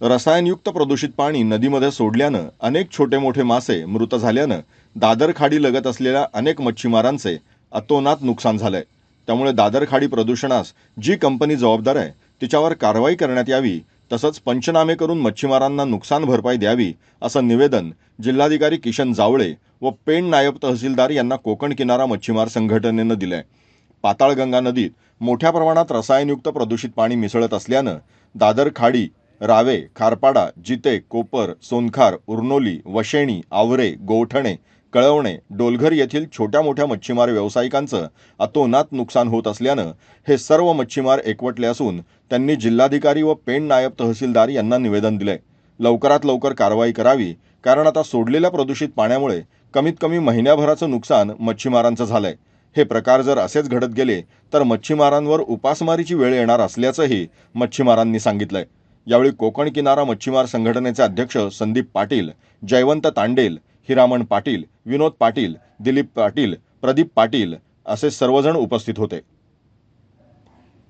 रसायनयुक्त प्रदूषित पाणी नदीमध्ये सोडल्यानं अनेक छोटे मोठे मासे मृत झाल्यानं दादर खाडी लगत असलेल्या अनेक मच्छीमारांचे अतोनात नुकसान झालंय. त्यामुळे दादर खाडी प्रदूषणास जी कंपनी जबाबदार आहे तिच्यावर कारवाई करण्यात यावी तसंच पंचनामे करून मच्छीमारांना नुकसान भरपाई द्यावी असं निवेदन जिल्हाधिकारी किशन जावळे व पेण नायब तहसीलदार यांना कोकण किनारा मच्छीमार संघटनेनं दिलंय. पाताळगंगा नदीत मोठ्या प्रमाणात रसायनयुक्त प्रदूषित पाणी मिसळत असल्यानं दादर खाडी रावे खारपाडा जिते कोपर सोनखार उर्नोली वशेणी आवरे गोवठणे कळवणे डोलघर येथील छोट्या मोठ्या मच्छीमार व्यावसायिकांचं अतोनात नुकसान होत असल्यानं हे सर्व मच्छीमार एकवटले असून त्यांनी जिल्हाधिकारी व पेण नायब तहसीलदार यांना निवेदन दिलंय. लवकरात लवकर कारवाई करावी कारण आता सोडलेल्या प्रदूषित पाण्यामुळे कमीत कमी महिन्याभराचं नुकसान मच्छीमारांचं झालंय. हे प्रकार जर असेच घडत गेले तर मच्छीमारांवर उपासमारीची वेळ येणार असल्याचंही मच्छीमारांनी सांगितलंय. यावेळी कोकण किनारा मच्छीमार संघटनेचे अध्यक्ष संदीप पाटील जयवंत तांडेल हिरामण पाटील विनोद पाटील दिलीप पाटील प्रदीप पाटील असे सर्वजण उपस्थित होते.